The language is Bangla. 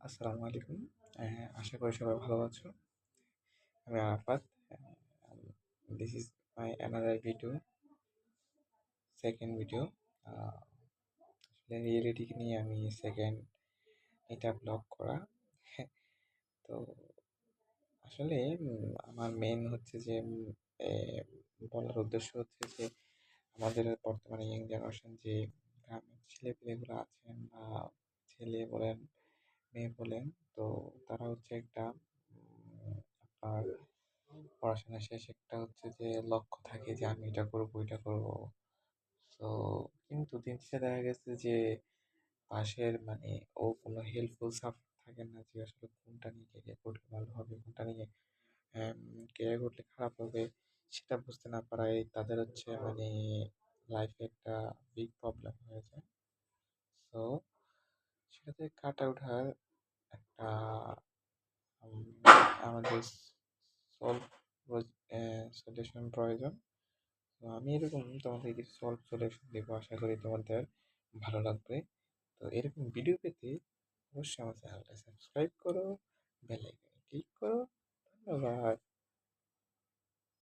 আসসালামু আলাইকুম। আহ, আশা করি সবাই ভালো আছো। আমি Arafat this is my another video second video আসলে রিয়েলিটিকে নিয়ে আমি সেকেন্ড এটা ব্লগ করা। তো আসলে আমার মেন হচ্ছে যে বলার উদ্দেশ্য হচ্ছে যে আমাদের বর্তমানে ইয়াং জেনারেশন যে গ্রামের ছেলেপেলেগুলো আছেন বা ছেলে বলেন মেয়ে বলেন। তো তারা হচ্ছে একটা আপনার পড়াশোনা শেষ একটা হচ্ছে যে লক্ষ্য থাকে যে আমি এটা করব এটা করব। তো কিন্তু দিন শেষে দেখা গেছে যে পাশের মানে ও কোনো হেল্পফুল সাপোর্ট থাকে না যে আসলে কোনটা নিয়ে ক্যারিয়ার করলে ভালো হবে, কোনটা নিয়ে ক্যারিয়ার করলে খারাপ হবে সেটা বুঝতে না পারায় তাদের হচ্ছে মানে লাইফে একটা বিগ প্রবলেম হয়ে যায়। তো সেটাতে কাটা ওঠার একটা আমাদের সলভ সলিউশন প্রয়োজন। তো আমি এরকম তোমাদের কিছু সলভ সলিউশন দেবো, আশা করি তোমাদের ভালো লাগবে। তো এরকম ভিডিও পেতে অবশ্যই আমার চ্যানেলটা সাবস্ক্রাইব করো বেল ক্লিক করো। ধন্যবাদ।